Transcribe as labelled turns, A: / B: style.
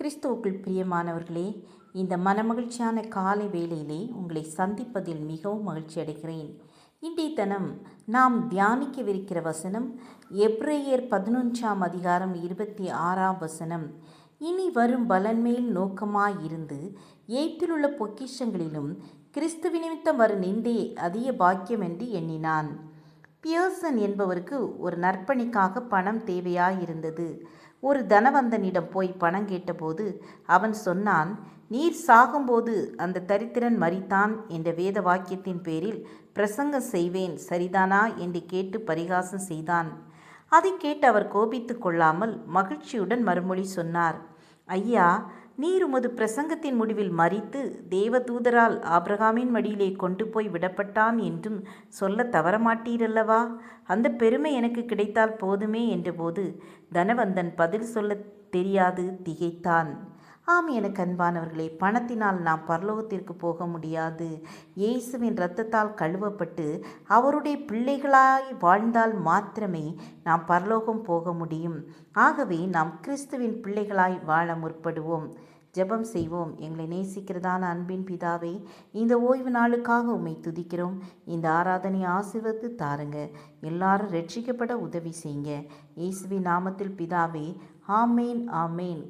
A: கிறிஸ்துவுக்குள் பிரியமானவர்களே இந்த மனமகிழ்ச்சியான காலை வேளையிலே உங்களை சந்திப்பதில் மிகவும் மகிழ்ச்சி அடைகிறேன். இன்றைய தினம் நாம் தியானிக்கவிருக்கிற வசனம் எப்ரேயர் பதினொன்றாம் அதிகாரம் இருபத்தி ஆறாம் வசனம். இனி வரும் பலன்மேல் நோக்கமாயிருந்து ஏற்றிலுள்ள பொக்கிஷங்களிலும் கிறிஸ்துவ நிமித்தம் வரும் நிந்தே அதிக பாக்கியம் என்று எண்ணினான். பியர்சன் என்பவருக்கு ஒரு நற்பணிக்காக பணம் தேவையாயிருந்தது. ஒரு தனவந்தனிடம் போய் பணம் கேட்டபோது அவன் சொன்னான் நீர் சாகும்போது அந்த தரித்திரன் மறித்தான் என்ற வேத வாக்கியத்தின் பேரில் பிரசங்கம் செய்வேன் சரிதானா? என்று கேட்டு பரிகாசம் செய்தான். அதை கேட்டு அவர் கோபித்து கொள்ளாமல் மகிழ்ச்சியுடன் மறுமொழி சொன்னார் ஐயா நீர் உமது பிரசங்கத்தின் முடிவில் மறித்து தேவதூதரால் ஆப்ரகாமின் மடியிலே கொண்டு போய் விடப்பட்டான் என்றும் சொல்ல தவறமாட்டீரல்லவா? அந்த பெருமை எனக்கு கிடைத்தால் போதுமே என்றபோது தனவந்தன் பதில் சொல்ல தெரியாது திகைத்தான். ஆம் எனக்கு அன்பானவர்களே பணத்தினால் நாம் பரலோகத்திற்கு போக முடியாது. இயேசுவின் இரத்தத்தால் கழுவப்பட்டு அவருடைய பிள்ளைகளாய் வாழ்ந்தால் மாத்திரமே நாம் பரலோகம் போக முடியும். ஆகவே நாம் கிறிஸ்துவின் பிள்ளைகளாய் வாழ முற்படுவோம். ஜெபம் செய்வோம். எங்களை நேசிக்கிறதான அன்பின் பிதாவை இந்த ஓய்வு நாளுக்காக உம்மை துதிக்கிறோம். இந்த ஆராதனை ஆசீர்வத்து தாருங்க. எல்லாரும் ரட்சிக்கப்பட உதவி செய்யுங்க. இயேசுவின் நாமத்தில் பிதாவே ஆமேன் ஆமேன்.